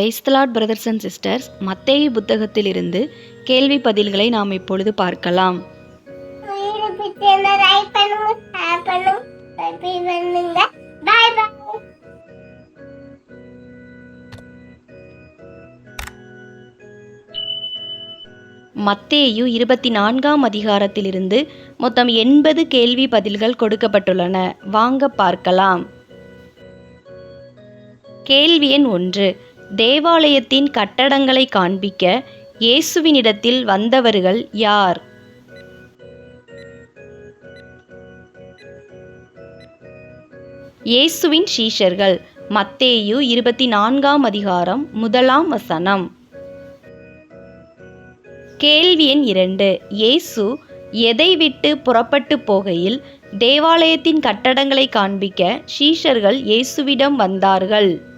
Praise the Lord brothers and sisters மத்தேயு புத்தகத்திலிருந்து கேள்வி பதில்களை நாம் இப்பொழுது பார்க்கலாம். மத்தேயு இருபத்தி நான்காம் அதிகாரத்திலிருந்து மொத்தம் எண்பது கேள்வி பதில்கள் கொடுக்கப்பட்டுள்ளன. வாங்க பார்க்கலாம். கேள்வி எண் ஒன்று. தேவாலயத்தின் கட்டடங்களை காண்பிக்க இயேசுவினிடத்தில் வந்தவர்கள் யார்? இயேசுவின் சீஷர்கள் மத்தேயு இருபத்தி நான்காம் அதிகாரம் முதலாம் வசனம். கேள்வி எண் இரண்டு. இயேசு எதை விட்டு புறப்பட்டு போகையில் தேவாலயத்தின் கட்டடங்களை காண்பிக்க ஷீஷர்கள் இயேசுவிடம் வந்தார்கள்?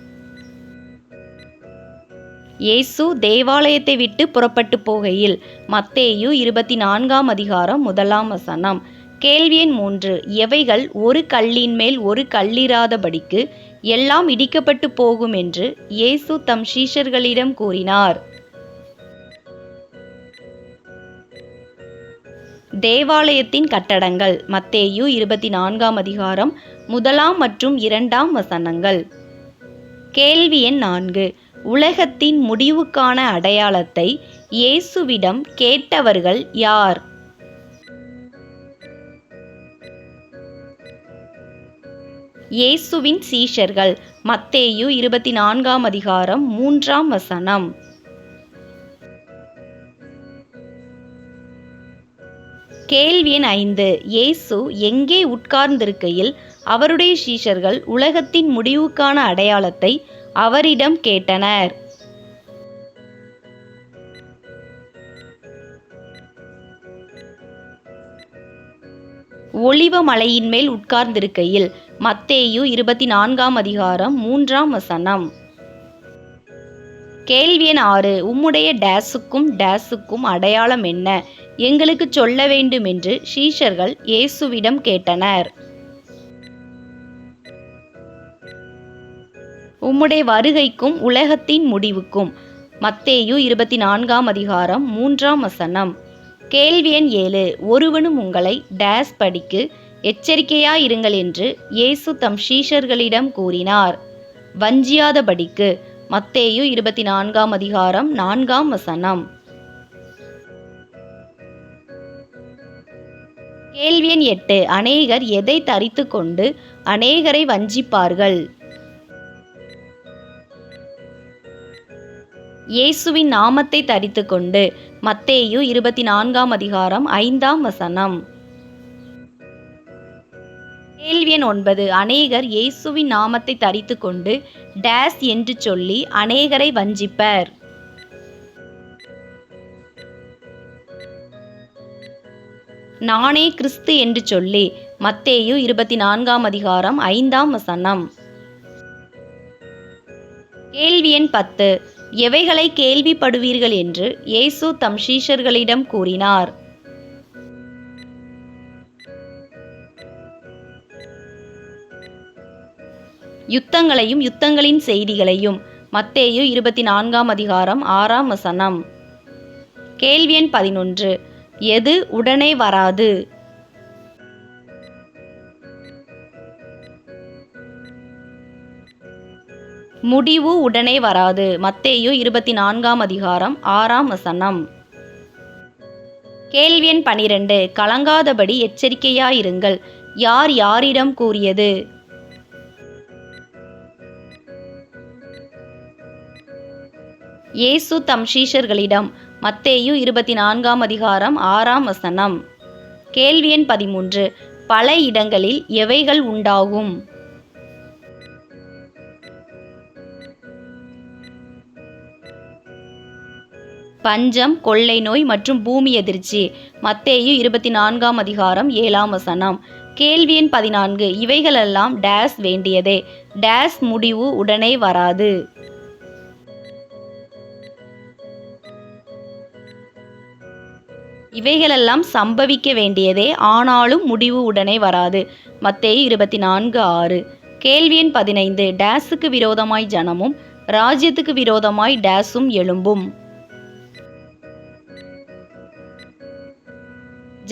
இயேசு தேவாலயத்தை விட்டு புறப்பட்டு போகையில் மத்தேயு இருபத்தி நான்காம் அதிகாரம் முதலாம் வசனம். கேள்வி எண் மூன்று. எவைகள் ஒரு கல்லின் மேல் ஒரு கல்லிராதபடிக்கு எல்லாம் இடிக்கப்பட்டு போகும் என்று இயேசு தம் சீஷர்களிடம் கூறினார். தேவாலயத்தின் கட்டடங்கள் மத்தேயு இருபத்தி நான்காம் அதிகாரம் முதலாம் மற்றும் இரண்டாம் வசனங்கள். கேள்வி எண் நான்கு. உலகத்தின் முடிவுக்கான அடையாளத்தை இயேசுவிடம் கேட்டவர்கள் யார்? இயேசுவின் சீஷர்கள் மத்தேயு இருபத்தி நான்காம் அதிகாரம் மூன்றாம் வசனம். கேள்வி எண் ஐந்து. இயேசு எங்கே உட்கார்ந்திருக்கையில் அவருடைய சீஷர்கள் உலகத்தின் முடிவுக்கான அடையாளத்தை அவரிடம் கேட்டனர். ஒளிவ மலையின் மேல் உட்கார்ந்திருக்கையில் மத்தேயு இருபத்தி நான்காம் அதிகாரம் மூன்றாம் வசனம். கேள்வி எண் ஆறு உம்முடைய டேஸுக்கும் டேஸுக்கும் அடையாளம் என்ன? எங்களுக்கு சொல்ல வேண்டும் என்று ஷீஷர்கள் இயேசுவிடம் கேட்டனர். உம்முடைய வருகைக்கும் உலகத்தின் முடிவுக்கும். மத்தேயு இருபத்தி நான்காம் அதிகாரம் மூன்றாம் வசனம். கேள்வி எண் ஏழு. ஒருவனும் உங்களை டேஸ் படிக்கு எச்சரிக்கையாயிருங்கள் என்று இயேசு தம் ஷீஷர்களிடம் கூறினார். வஞ்சியாதபடிக்கு. மத்தேயு இருபத்தி நான்காம் அதிகாரம் நான்காம் வசனம். கேள்வி எண் எட்டு. அநேகர் எதை தரித்து கொண்டு அநேகரை வஞ்சிப்பார்கள்? இயேசுவின் நாமத்தை தரித்து கொண்டு மத்தேயு இருபத்தி நான்காம் அதிகாரம் ஐந்தாம் வசனம். கேள்வி எண் ஒன்பது அநேகர் இயேசுவின் நாமத்தை தரித்து கொண்டு டேஸ் என்று சொல்லி அநேகரை வஞ்சிப்பர். நானே கிறிஸ்து என்று சொல்லி மத்தேயு இருபத்தி நான்காம் அதிகாரம் ஐந்தாம் வசனம். கேள்வி எண் பத்து எவைகளை கேள்விப்படுவீர்கள் என்று இயேசு தம் சீஷர்களிடம் கூறினார். யுத்தங்களையும் யுத்தங்களின் செய்திகளையும் மத்தேயு இருபத்தி நான்காம் அதிகாரம் ஆறாம் வசனம். கேள்வி எண் பதினொன்று. எது உடனே வராது? முடிவு உடனே வராது. மத்தேயு இருபத்தி நான்காம் அதிகாரம் ஆறாம் வசனம். கேள்வி எண் பனிரெண்டு. கலங்காதபடி எச்சரிக்கையாயிருங்கள். யார் யாரிடம் கூறியது? இயேசு தம் சீஷர்களிடம் மத்தேயு இருபத்தி நான்காம் அதிகாரம் ஆறாம் வசனம். கேள்வி எண் பதிமூன்று. பல இடங்களில் எவைகள் உண்டாகும்? பஞ்சம் கொள்ளை நோய் மற்றும் பூமி எதிர்ச்சி. மத்தேயு இருபத்தி நான்காம் அதிகாரம் ஏழாம் வசனம். கேள்வி எண் பதினான்கு. இவைகளெல்லாம் டேஸ் வேண்டியதே. டேஸ் முடிவு உடனே வராது. இவைகளெல்லாம் சம்பவிக்க வேண்டியதே. ஆனாலும் முடிவு உடனே வராது. மத்தேயு இருபத்தி நான்கு ஆறு. கேள்வி எண் பதினைந்து. டேஸுக்கு விரோதமாய் ஜனமும் ராஜ்யத்துக்கு விரோதமாய் டேஸும் எழும்பும்.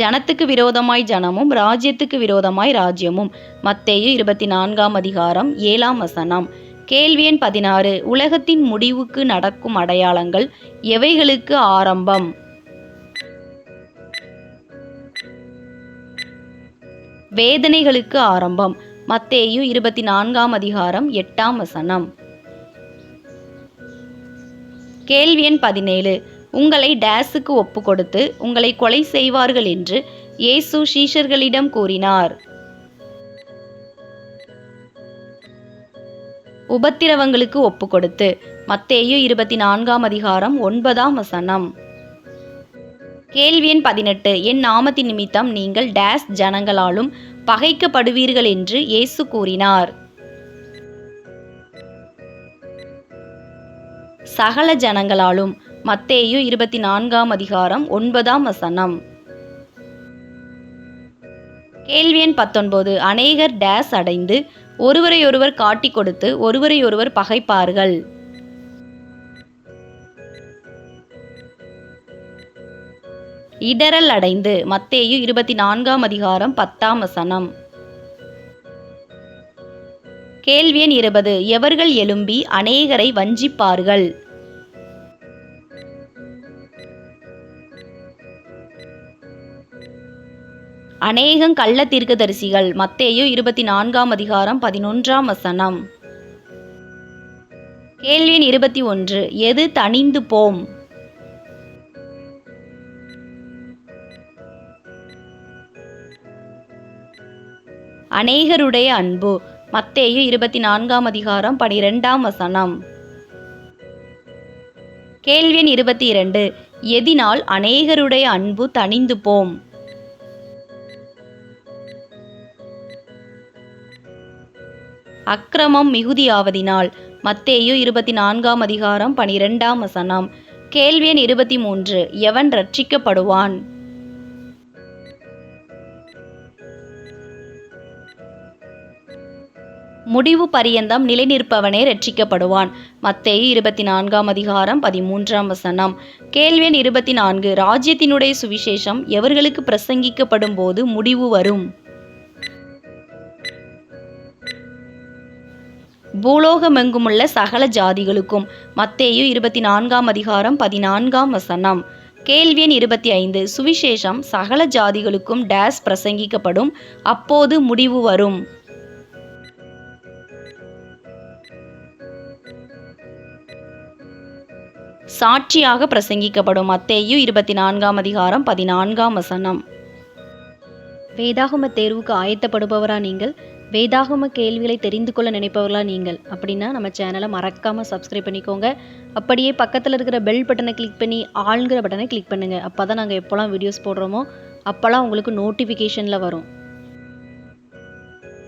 ஜனத்துக்கு விரோதமாய் ஜனமும் ராஜ்யத்துக்கு விரோதமாய் ராஜ்யமும். மத்தேயு இருபத்தி நான்காம் அதிகாரம் ஏழாம் வசனம். கேள்வி எண் பதினாறு. உலகத்தின் முடிவுக்கு நடக்கும் அடையாளங்கள் எவைகளுக்கு ஆரம்பம்? வேதனைகளுக்கு ஆரம்பம். மத்தேயு இருபத்தி நான்காம் அதிகாரம் எட்டாம் வசனம். கேள்வி எண் பதினேழு. உங்களை டேஸுக்கு ஒப்பு கொடுத்து உங்களை கொலை செய்வார்கள் என்று இயேசு சீஷர்களிடம் கூறினார். உபத்திரவங்களுக்கு ஒப்பு கொடுத்து மத்தேயு இருபத்தி நான்காம் அதிகாரம் ஒன்பதாம் வசனம். கேள்வி எண் பதினெட்டு என் நாமத்தின் நிமித்தம் நீங்கள் டேஸ் ஜனங்களாலும் பகைக்கப்படுவீர்கள் என்று இயேசு கூறினார். சகல ஜனங்களாலும் மத்தேயு இருபத்தி நான்காம் அதிகாரம் ஒன்பதாம் வசனம். கேள்வி எண் பத்தொன்பது. அநேகர் டேஸ் அடைந்து ஒருவரையொருவர் காட்டிக் கொடுத்து ஒருவரையொருவர் பகைப்பார்கள். இடரல் அடைந்து மத்தேயு இருபத்தி நான்காம் அதிகாரம் பத்தாம் வசனம். கேள்வி எண் இருபது. எவர்கள் எழும்பி அநேகரை வஞ்சிப்பார்கள்? அநேகம் கள்ள தீர்க்கதரிசிகள். மத்தேயு இருபத்தி நான்காம் அதிகாரம் பதினொன்றாம் வசனம். கேள்வி இருபத்தி ஒன்று எது தணிந்து போம்? அநேகருடைய அன்பு. மத்தேயு இருபத்தி நான்காம் அதிகாரம் பனிரெண்டாம் வசனம். கேள்வி இருபத்தி இரண்டு எதினால் அநேகருடைய அன்பு தணிந்து போம்? அக்கிரமம் மிகுதியாவதினால். மத்தேயு இருபத்தி நான்காம் அதிகாரம் பனிரெண்டாம் வசனம். கேள்வி எண் இருபத்தி மூன்று எவன் ரட்சிக்கப்படுவான் முடிவு பரியந்தம் நிலைநிற்பவனே ரட்சிக்கப்படுவான் மத்தேயு இருபத்தி நான்காம் அதிகாரம் பதிமூன்றாம் வசனம். கேள்வியன் இருபத்தி நான்கு ராஜ்யத்தினுடைய சுவிசேஷம் எவர்களுக்கு பிரசங்கிக்கப்படும் போது முடிவு வரும்? பூலோகமெங்குமுள்ள சகல ஜாதிகளுக்கும். மத்தேயு இருபத்தி நான்காம் அதிகாரம் பதினான்காம் வசனம். கேள்வி எண் இருபத்தி ஐந்து சுவிசேஷம் சகல ஜாதிகளுக்கும் டேஸ் பிரசங்கிக்கப்படும். அப்போது முடிவு வரும். சாட்சியாக பிரசங்கிக்கப்படும் மத்தேயு இருபத்தி நான்காம் அதிகாரம் பதினான்காம் வசனம். வேதாகம தேர்வுக்கு ஆயத்தப்படுபவரா நீங்கள்? வேதாகம கேள்விகளை தெரிந்து கொள்ள நினைப்பவர்களா நீங்கள்? அப்படின்னா நம்ம சேனலை மறக்காமல் சப்ஸ்கிரைப் பண்ணிக்கோங்க. அப்படியே பக்கத்தில் இருக்கிற பெல் பட்டனை கிளிக் பண்ணி ஆளுங்கிற பட்டனை கிளிக் பண்ணுங்க. அப்போ தான் நாங்கள் எப்போல்லாம் வீடியோஸ் போடுறோமோ அப்போல்லாம் உங்களுக்கு நோட்டிஃபிகேஷனில் வரும்.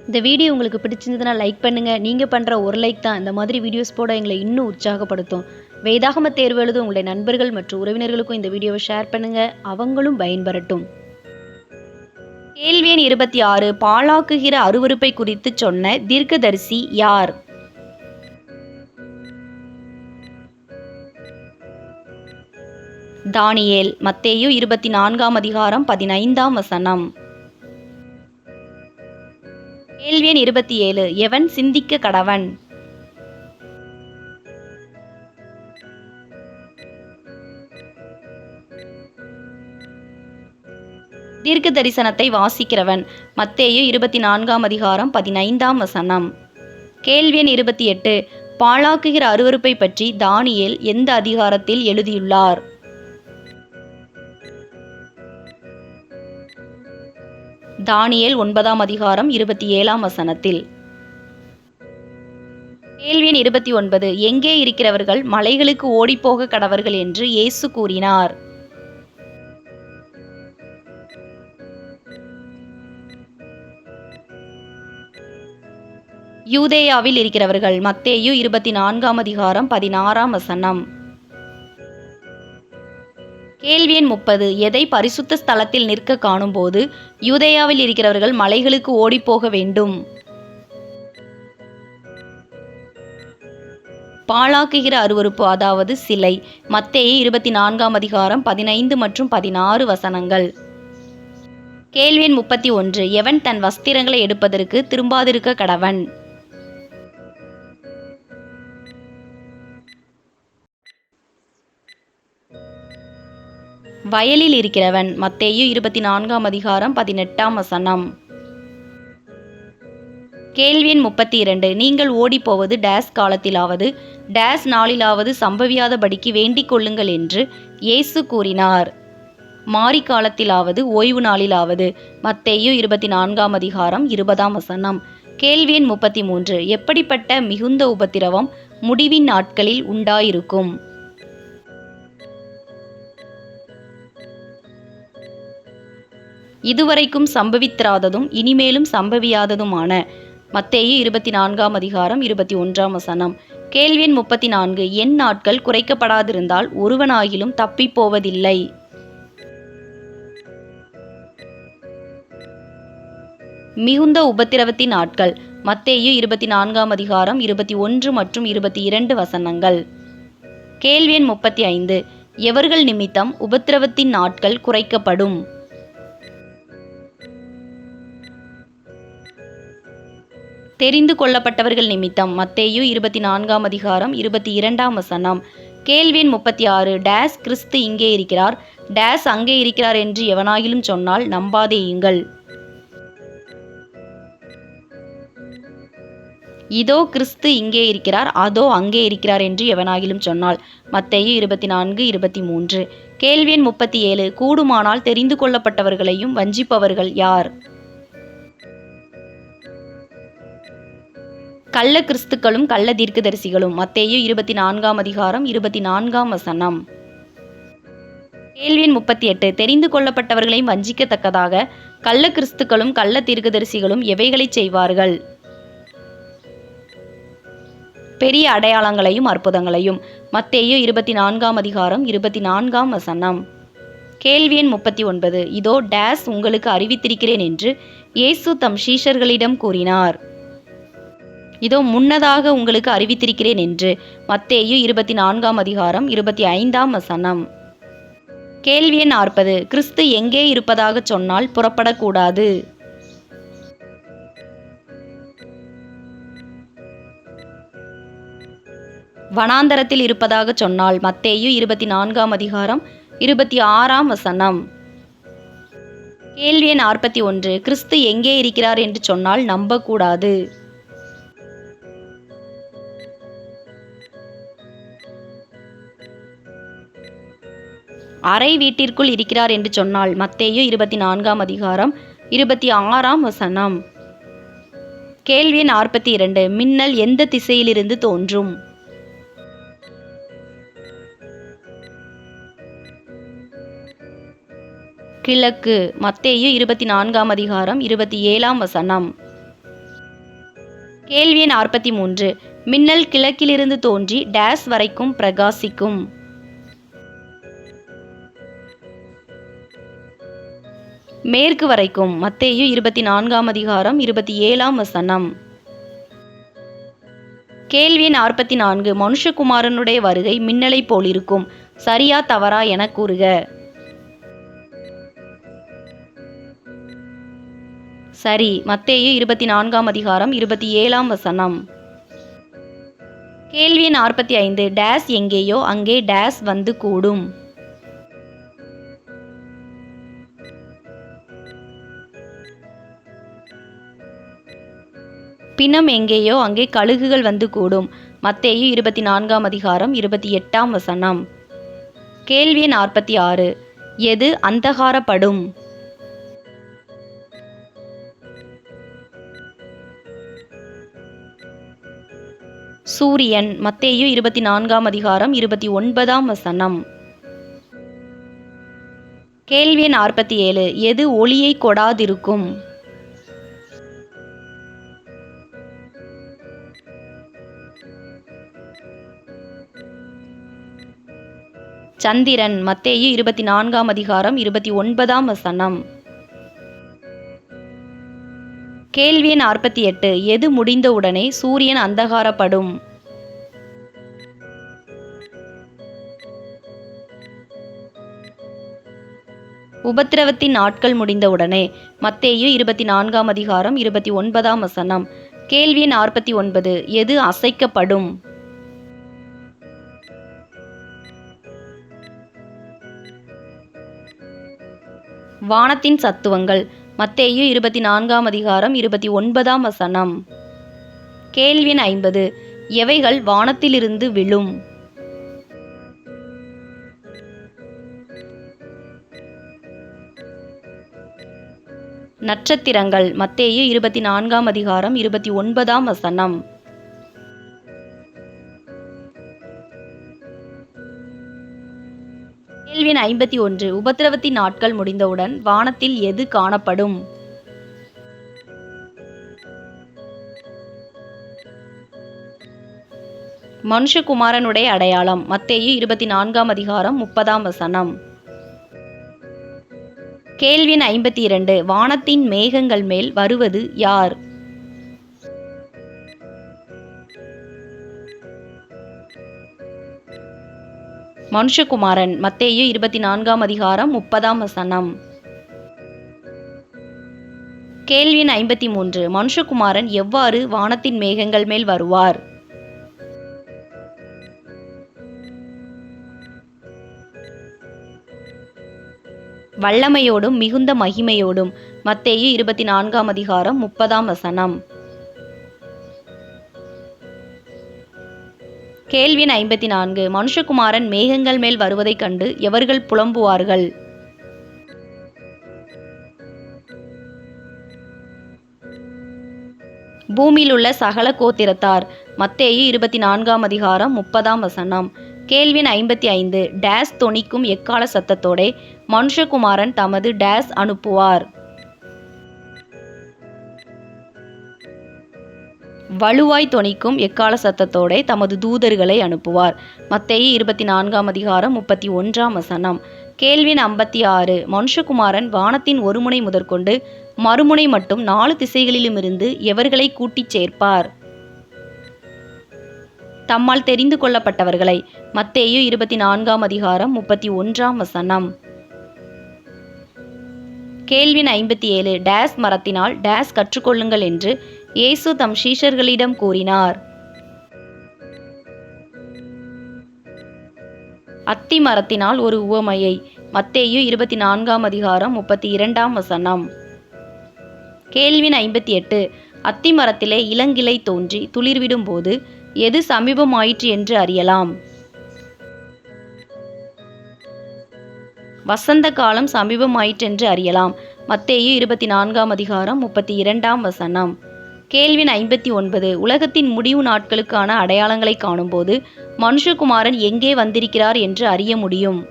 இந்த வீடியோ உங்களுக்கு பிடிச்சிருந்ததுன்னா லைக் பண்ணுங்கள் நீங்கள் பண்ணுற ஒரு லைக் தான் இந்த மாதிரி வீடியோஸ் போட எங்களை இன்னும் உற்சாகப்படுத்தும். வேதாகம தேர்வு எழுதும் உங்களுடைய நண்பர்கள் மற்றும் உறவினர்களுக்கும் இந்த வீடியோவை ஷேர் பண்ணுங்கள் அவங்களும் பயன்பெறட்டும். கேள்வி எண் இருபத்தி ஆறு பாழாக்குகிற அருவருப்பை குறித்து சொன்ன தீர்க்கதரிசி யார்? தானியேல் மத்தேயு இருபத்தி நான்காம் அதிகாரம் பதினைந்தாம் வசனம். கேள்வி எண் இருபத்தி ஏழு எவன் சிந்திக்க கடவன்? தீர்க்க தரிசனத்தை வாசிக்கிறவன். மத்தேயு இருபத்தி நான்காம் அதிகாரம் பதினைந்தாம் வசனம். கேள்வி எண் இருபத்தி எட்டு பாழாக்குகிற அருவருப்பை பற்றி தானியேல் எந்த அதிகாரத்தில் எழுதியுள்ளார்? தானியேல் ஒன்பதாம் அதிகாரம் இருபத்தி ஏழாம் வசனத்தில். கேள்வி எண் இருபத்தி ஒன்பது எங்கே இருக்கிறவர்கள் மலைகளுக்கு ஓடிப்போக கடவர்கள் என்று இயேசு கூறினார். யூதேயாவில் இருக்கிறவர்கள் மத்தேயு இருபத்தி நான்காம் அதிகாரம் பதினாறாம் வசனம். கேள்வி எண் முப்பது. எதை பரிசுத்த ஸ்தலத்தில் நிற்க காணும்போது யூதேயாவில் இருக்கிறவர்கள் மலைகளுக்கு ஓடிப்போக வேண்டும்? பாழாக்குகிற அருவருப்பு அதாவது சிலை. மத்தேயே இருபத்தி நான்காம் அதிகாரம் பதினைந்து மற்றும் பதினாறு வசனங்கள். கேள்வி எண் முப்பத்தி ஒன்று. எவன் தன் வஸ்திரங்களை எடுப்பதற்கு திரும்பாதிருக்க கடவன்? வயலில் இருக்கிறவன். மத்தேயு இருபத்தி நான்காம் அதிகாரம் பதினெட்டாம் வசனம். கேள்வியின் முப்பத்தி இரண்டு நீங்கள் ஓடிப்போவது டேஸ் காலத்திலாவது டேஸ் நாளிலாவது சம்பவியாதபடிக்கு வேண்டிக் கொள்ளுங்கள் என்று இயேசு கூறினார். மாரி காலத்திலாவது ஓய்வு நாளிலாவது மத்தேயு இருபத்தி நான்காம் அதிகாரம் இருபதாம் வசனம். கேள்வி எண் முப்பத்தி மூன்று எப்படிப்பட்ட மிகுந்த உபத்திரவம் முடிவின் நாட்களில் உண்டாயிருக்கும்? இதுவரைக்கும் சம்பவித்திராததும் இனிமேலும் சம்பவியாததுமான மத்தேயு இருபத்தி நான்காம் அதிகாரம் இருபத்தி ஒன்றாம் வசனம். கேள்வி எண் முப்பத்தி நான்கு என் நாட்கள் குறைக்கப்படாதிருந்தால் ஒருவனாகிலும் தப்பிப்போவதில்லை மிகுந்த உபத்திரவத்தின் நாட்கள் மத்தேயு இருபத்தி நான்காம் அதிகாரம் இருபத்தி ஒன்று மற்றும் இருபத்தி இரண்டு வசனங்கள். கேள்வி எண் முப்பத்தி ஐந்து எவர்கள் நிமித்தம் உபத்திரவத்தின் நாட்கள் குறைக்கப்படும்? தெரிந்து கொள்ளப்பட்டவர்கள் நிமித்தம் மத்தேயு இருபத்தி நான்காம் அதிகாரம் இருபத்தி இரண்டாம் வசனம். கேள்வியின் முப்பத்தி ஆறு டேஸ் கிறிஸ்து இங்கே இருக்கிறார். டேஸ் அங்கே இருக்கிறார் என்று எவனாயிலும் சொன்னால் நம்பாதேயுங்கள் இதோ கிறிஸ்து இங்கே இருக்கிறார். அதோ அங்கே இருக்கிறார் என்று எவனாகிலும் சொன்னால் மத்தேயு இருபத்தி நான்கு இருபத்தி மூன்று கேள்வியன் முப்பத்தி ஏழு கூடுமானால் தெரிந்து கொள்ளப்பட்டவர்களையும் வஞ்சிப்பவர்கள் யார்? கள்ள கிறிஸ்துக்களும் கள்ள தீர்க்கதரிசிகளும் மத்தேயு இருபத்தி நான்காம் அதிகாரம் இருபத்தி நான்காம் வசனம். கேள்வியின் முப்பத்தி எட்டு தெரிந்து கொள்ளப்பட்டவர்களையும் வஞ்சிக்கத்தக்கதாக கள்ள கிறிஸ்துக்களும் கள்ள தீர்க்கதரிசிகளும் எவைகளை செய்வார்கள்? பெரிய அடையாளங்களையும் அற்புதங்களையும். மத்தேயு இருபத்தி நான்காம் அதிகாரம் இருபத்தி நான்காம் வசனம். கேள்வி எண் முப்பத்தி ஒன்பது இதோ டேஸ் உங்களுக்கு அறிவித்திருக்கிறேன் என்று இயேசு தம் சீஷர்களிடம் கூறினார். இதோ முன்னதாக உங்களுக்கு அறிவித்திருக்கிறேன் என்று. மத்தேயு இருபத்தி நான்காம் அதிகாரம் இருபத்தி ஐந்தாம் வசனம். கேள்வி எண் நாற்பது. கிறிஸ்து எங்கே இருப்பதாக சொன்னால் புறப்படக்கூடாது. வனாந்தரத்தில் இருப்பதாக சொன்னால் மத்தேயு இருபத்தி நான்காம் அதிகாரம் இருபத்தி ஆறாம் வசனம். கேள்வி எண் நாற்பத்தி ஒன்று. கிறிஸ்து எங்கே இருக்கிறார் என்று சொன்னால் நம்பக்கூடாது. அறை வீட்டிற்குள் இருக்கிறார் என்று சொன்னால் மத்தேயு இருபத்தி நான்காம் அதிகாரம் இருபத்தி ஆறாம் வசனம். கேள்வி நாற்பத்தி இரண்டு மின்னல் எந்த திசையிலிருந்து தோன்றும்? கிழக்கு மத்தேயு இருபத்தி நான்காம் அதிகாரம் இருபத்தி ஏழாம் வசனம். கேள்வி நாற்பத்தி மூன்று மின்னல் கிழக்கிலிருந்து தோன்றி டேஸ் வரைக்கும் பிரகாசிக்கும். மேற்கு வரைக்கும். மத்தேயு இருபத்தி நான்காம் அதிகாரம் இருபத்தி ஏழாம் வசனம். கேள்வி நாற்பத்தி நான்கு மனுஷகுமாரனுடைய வருகை மின்னலைப் போலிருக்கும். சரியா தவறா என கூறுக. சரி மத்தேயு இருபத்தி நான்காம் அதிகாரம் இருபத்தி ஏழாம் வசனம். கேள்வி நாற்பத்தி ஐந்து டேஸ் எங்கேயோ அங்கே டேஸ் வந்து கூடும். பிணம் எங்கேயோ அங்கே கழுகுகள் வந்து கூடும். மத்தேயு இருபத்தி நான்காம் அதிகாரம் இருபத்தி எட்டாம் வசனம். கேள்வி நாற்பத்தி ஆறு எது அந்தகாரப்படும்? சூரியன் மத்தேயு இருபத்தி நான்காம் அதிகாரம் இருபத்தி ஒன்பதாம் வசனம். கேள்வி நாற்பத்தி ஏழு எது ஒளியை கொடாதிருக்கும்? சந்திரன் மத்தேயு இருபத்தி நான்காம் அதிகாரம் இருபத்தி ஒன்பதாம் வசனம். கேள்வி நாற்பத்தி எட்டு எது முடிந்தவுடனே சூரியன் அந்தகாரப்படும்? உபத்திரவத்தின் நாட்கள் முடிந்தவுடனே மத்தேயு இருபத்தி நான்காம் அதிகாரம் இருபத்தி ஒன்பதாம் வசனம். கேள்வி நாற்பத்தி ஒன்பது எது அசைக்கப்படும்? வானத்தின் சத்துவங்கள். மத்தேயு இருபத்தி நான்காம் அதிகாரம் இருபத்தி ஒன்பதாம் வசனம். கேள்வின் ஐம்பது எவைகள் வானத்திலிருந்து விழும்? நட்சத்திரங்கள் மத்தேயு இருபத்தி நான்காம் அதிகாரம் இருபத்தி ஒன்பதாம் வசனம். கேள்வின் ஐம்பத்தி ஒன்று உபத்திரவத்தின் நாட்கள் முடிந்தவுடன் வானத்தில் எது காணப்படும்? மனுஷகுமாரனுடைய அடையாளம் மத்தேயு இருபத்தி நான்காம் அதிகாரம் முப்பதாம் வசனம். கேள்வி ஐம்பத்தி இரண்டு வானத்தின் மேகங்கள் மேல் வருவது யார்? மனுஷகுமாரன் மத்தேயு இருபத்தி நான்காம் அதிகாரம் முப்பதாம் வசனம். கேள்வின் ஐம்பத்தி மூன்று மனுஷகுமாரன் எவ்வாறு வானத்தின் மேகங்கள் மேல் வருவார்? வல்லமையோடும் மிகுந்த மகிமையோடும் மத்தேயு இருபத்தி நான்காம் அதிகாரம் முப்பதாம் வசனம். கேள்வி ஐம்பத்தி நான்கு. மனுஷகுமாரன் மேகங்கள் மேல் வருவதைக் கண்டு எவர்கள் புலம்புவார்கள்? பூமியில் உள்ள சகல கோத்திரத்தார். மத்தேயு இருபத்தி நான்காம் அதிகாரம் முப்பதாம் வசனம். கேள்வின் ஐம்பத்தி ஐந்து. டேஸ் தொனிக்கும் எக்கால சத்தத்தோடே மனுஷகுமாரன் தமது டேஸ் அனுப்புவார். வலுவாய் தொனிக்கும் எக்கால சத்தத்தோடே தமது தூதர்களை அனுப்புவார். மத்தேயி இருபத்தி நான்காம் அதிகாரம் முப்பத்தி ஒன்றாம் வசனம். கேள்வின் ஐம்பத்தி ஆறு மனுஷகுமாரன் வானத்தின் ஒருமுனை முதற்கொண்டு மறுமுனை மட்டும் நாலு திசைகளிலுமிருந்து எவர்களை கூட்டிச் சேர்ப்பார்? தம்மால் தெரிந்து கொள்ளப்பட்டவர்களை. மத்தேயு இருபத்தி நான்காம் அதிகாரம் முப்பத்தி ஒன்றாம் வசனம். கேள்வின் ஐம்பத்தி ஏழு டேஸ் மரத்தினால் டேஸ் கற்றுக்கொள்ளுங்கள் என்று இயேசு தம் சீஷர்களிடம் கூறினார். அத்தி மரத்தினால் ஒரு உவமையை மத்தேயு இருபத்தி நான்காம் அதிகாரம் முப்பத்தி இரண்டாம் வசனம். கேள்வின் ஐம்பத்தி எட்டு அத்தி மரத்திலே இளங்கிளை தோன்றி துளிர்விடும் போது எது சமீபமாயிற்று என்று அறியலாம். வசந்த காலம் சமீபமாயிற்றென்று அறியலாம். மத்தேயு இருபத்தி நான்காம் அதிகாரம் முப்பத்தி இரண்டாம் வசனம். கேள்வின் ஐம்பத்தி ஒன்பது உலகத்தின் முடிவு நாட்களுக்கான அடையாளங்களை காணும்போது மனுஷகுமாரன் எங்கே வந்திருக்கிறார் என்று அறிய முடியும்.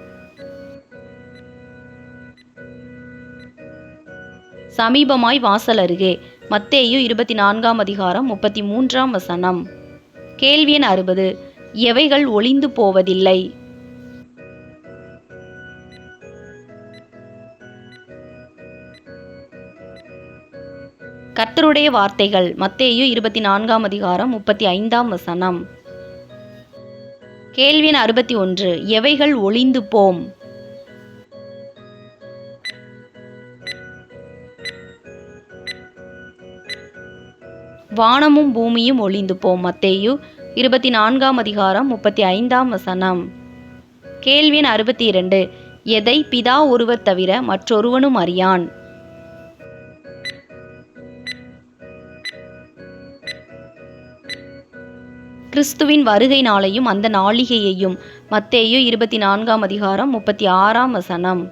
சமீபமாய் வாசல் அருகே மத்தேயு இருபத்தி நான்காம் அதிகாரம் முப்பத்தி மூன்றாம் வசனம். கேள்வி எண் அறுபது எவைகள் ஒளிந்து போவதில்லை? கர்த்தருடைய வார்த்தைகள் மத்தேயு இருபத்தி நான்காம் அதிகாரம் முப்பத்தி ஐந்தாம் வசனம். கேள்வி அறுபத்தி ஒன்று எவைகள் ஒளிந்து போம் வானமும் பூமியும் ஒளிந்து போம் மத்தேயு இருபத்தி நான்காம் அதிகாரம் முப்பத்தி ஐந்தாம் வசனம். கேள்வி அறுபத்தி இரண்டு எதை பிதா ஒருவர் தவிர மற்றொருவனும் அறியான்? கிறிஸ்துவின் வருகை நாளையும் அந்த நாளிகையையும். மத்தேயு இருபத்தி நான்காம் அதிகாரம் முப்பத்தி ஆறாம் வசனம்.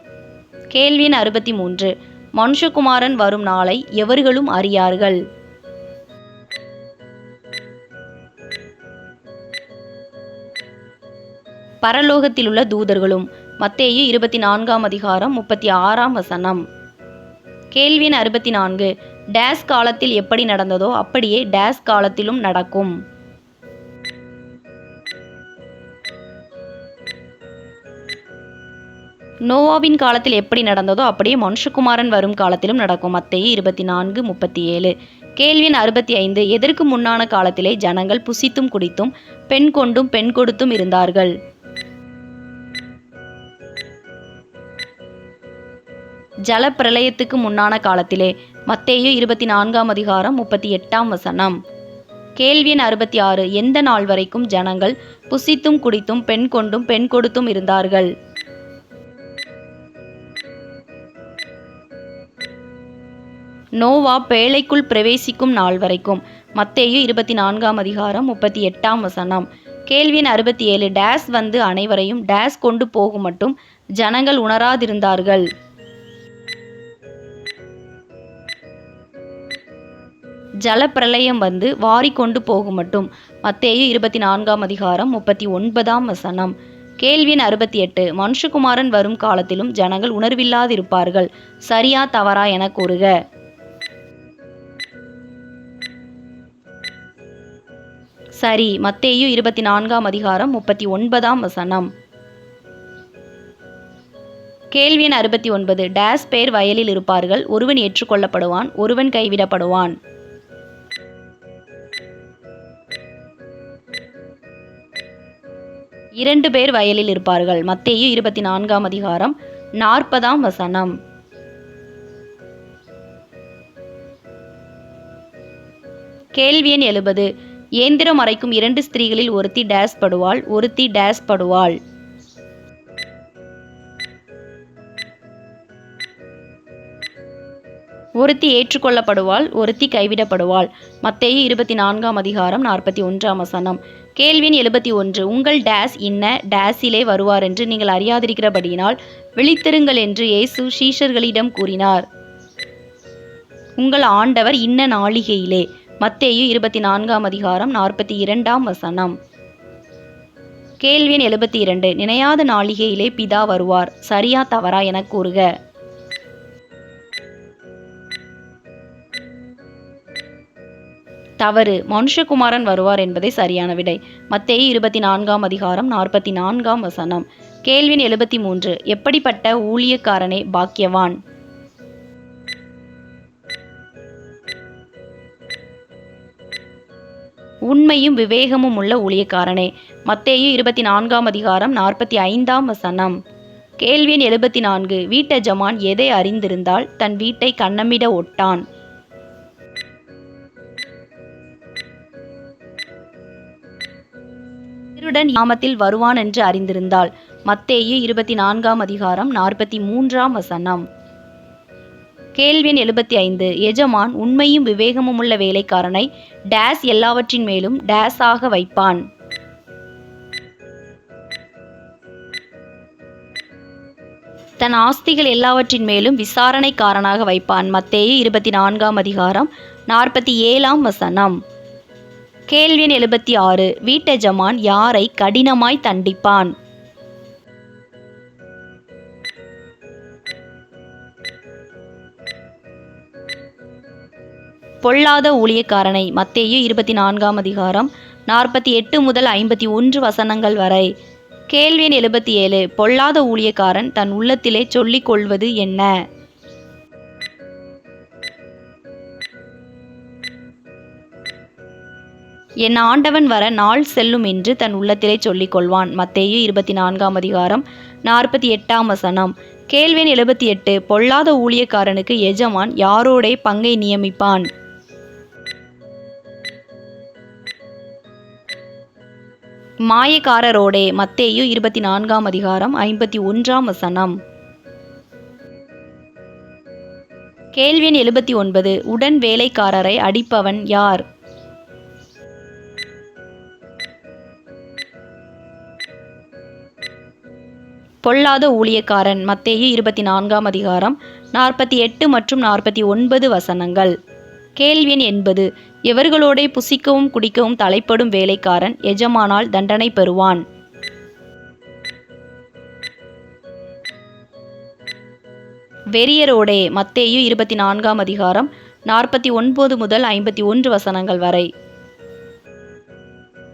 கேள்வியின் அறுபத்தி மூன்று மனுஷகுமாரன் வரும் நாளை எவர்களும் அறியார்கள்? பரலோகத்திலுள்ள தூதர்களும் மத்தேயு இருபத்தி நான்காம் அதிகாரம் முப்பத்தி ஆறாம் வசனம். கேள்வியின் அறுபத்தி நான்கு டேஸ் காலத்தில் எப்படி நடந்ததோ அப்படியே டேஸ் காலத்திலும் நடக்கும். நோவாவின் காலத்தில் எப்படி நடந்ததோ அப்படியே மனுஷகுமாரன் வரும் காலத்திலும் நடக்கும். மத்தையே இருபத்தி நான்கு முப்பத்தி ஏழு கேள்வியின் அறுபத்தி ஐந்து எதற்கு முன்னான காலத்திலே ஜனங்கள் புசித்தும் குடித்தும் பெண் கொண்டும் பெண் கொடுத்தும் இருந்தார்கள்? ஜல பிரளயத்துக்கு முன்னான காலத்திலே மத்தேயு இருபத்தி நான்காம் அதிகாரம் முப்பத்தி எட்டாம் வசனம். கேள்வி எண் அறுபத்தி ஆறு எந்த நாள் வரைக்கும் ஜனங்கள் புசித்தும் குடித்தும் பெண் கொண்டும் பெண் கொடுத்தும் இருந்தார்கள்? நோவா பேழைக்குள் பிரவேசிக்கும் நாள் வரைக்கும். மத்தேயு இருபத்தி நான்காம் அதிகாரம் முப்பத்தி எட்டாம் வசனம். கேள்வியின் அறுபத்தி ஏழு டேஸ் வந்து அனைவரையும் டேஸ் கொண்டு போகும் மட்டும் ஜனங்கள் உணராதிருந்தார்கள். ஜலப்பிரளயம் வந்து வாரி கொண்டு போகும் மட்டும். மத்தேயு இருபத்தி நான்காம் அதிகாரம் முப்பத்தி ஒன்பதாம் வசனம். கேள்வி அறுபத்தி எட்டு மனுஷகுமாரன் வரும் காலத்திலும் ஜனங்கள் உணர்வில்லாதிருப்பார்கள். சரியா தவறா என கூறுக. சரி மத்தேயு இருபத்தி நான்காம் அதிகாரம் முப்பத்தி ஒன்பதாம் வசனம். கேள்வி எண் அறுபத்தி ஒன்பது டேஸ் பேர் வயலில் இருப்பார்கள். ஒருவன் ஏற்றுக்கொள்ளப்படுவான் ஒருவன் கைவிடப்படுவான். இரண்டு பேர் வயலில் இருப்பார்கள். மத்தேயு இருபத்தி நான்காம் அதிகாரம் நாற்பதாம் வசனம். கேள்வி எண் எழுபது. இயந்திரம் அரைக்கும் இரண்டு ஸ்திரீகளில் ஒருத்தி டேஸ் படுவாள் ஒருத்தி டேஸ் படுவாள். ஒருத்தி ஏற்றுக்கொள்ளப்படுவாள் ஒருத்தி கைவிடப்படுவாள். மத்தேயு இருபத்தி நான்காம் அதிகாரம் நாற்பத்தி ஒன்றாம் வசனம். கேள்வின் எழுபத்தி ஒன்று உங்கள் டேஸ் இன்ன டேஸிலே வருவார் என்று நீங்கள் அறியாதிருக்கிறபடியினால் விழித்திருங்கள் என்று இயேசு சீஷர்களிடம் கூறினார். உங்கள் ஆண்டவர் இன்ன நாளிகையிலே மத்தேயு இருபத்தி நான்காம் அதிகாரம் நாற்பத்தி இரண்டாம் வசனம். கேள்வி எண் எழுபத்தி இரண்டு நினையாத நாளிகையிலே பிதா வருவார் சரியா தவறா என கூறுக. தவறு மனுஷகுமாரன் வருவார் என்பதே சரியான விடை. மத்தேயு இருபத்தி நான்காம் அதிகாரம் நாற்பத்தி நான்காம் வசனம். கேள்வி எழுபத்தி மூன்று எப்படிப்பட்ட ஊழியக்காரனே பாக்கியவான்? உண்மையும் விவேகமும் உள்ள ஊழியக்காரனே. மத்தேயு இருபத்தி நான்காம் அதிகாரம் நாற்பத்தி ஐந்தாம் வசனம். கேள்வி எண் எழுபத்தி நான்கு வீட்டஜமான் எதை அறிந்திருந்தால் தன் வீட்டை கண்ணமிட ஒட்டான்? திருடன் நாமத்தில் வருவான் என்று அறிந்திருந்தாள். மத்தேயு இருபத்தி நான்காம் அதிகாரம் நாற்பத்தி மூன்றாம் வசனம். கேள்வி எழுபத்தி ஐந்து எஜமான் உண்மையும் விவேகமும் உள்ள வேலைக்காரனை டேஸ் எல்லாவற்றின் மேலும் டேஸாக வைப்பான். தன் ஆஸ்திகள் எல்லாவற்றின் மேலும் விசாரணைக்காரனாக வைப்பான். மத்தேயு இருபத்தி நான்காம் அதிகாரம் நாற்பத்தி ஏழாம் வசனம். கேள்வி எழுபத்தி ஆறு வீட்டெஜமான் யாரை கடினமாய் தண்டிப்பான்? பொல்லாத ஊழியக்காரனை மத்தேயு இருபத்தி நான்காம் அதிகாரம் நாற்பத்தி எட்டு முதல் ஐம்பத்தி ஒன்று வசனங்கள் வரை. கேள்வி எண் எழுபத்தி ஏழு பொல்லாத ஊழியக்காரன் தன் உள்ளத்திலே சொல்லிக் கொள்வது என்ன? என் ஆண்டவன் வர நாள் செல்லும் என்று தன் உள்ளத்திலே சொல்லிக் கொள்வான். மத்தேயு இருபத்தி நான்காம் அதிகாரம் நாற்பத்தி எட்டாம் வசனம். கேள்வி எழுபத்தி எட்டு பொல்லாத ஊழியக்காரனுக்கு எஜமான் யாரோடே பங்கை நியமிப்பான்? மாயக்காரரோடே மத்தேயு இருபத்தி நான்காம் அதிகாரம் ஐம்பத்தி ஒன்றாம் வசனம். கேள்வின் எழுபத்தி ஒன்பது உடன் வேலைக்காரரை அடிப்பவன் யார்? பொல்லாத ஊழியக்காரன் மத்தேயு இருபத்தி நான்காம் அதிகாரம் நாற்பத்தி எட்டு மற்றும் நாற்பத்தி ஒன்பது வசனங்கள். கேள்வியன் எண்பது எவர்களோடே புசிக்கவும் குடிக்கவும் தலைப்படும் வேலைக்காரன் எஜமானால் தண்டனை பெறுவான். வெறியரோடே மத்தேயு இருபத்தி நான்காம் அதிகாரம் நாற்பத்தி ஒன்பது முதல் ஐம்பத்தி ஒன்று வசனங்கள் வரை.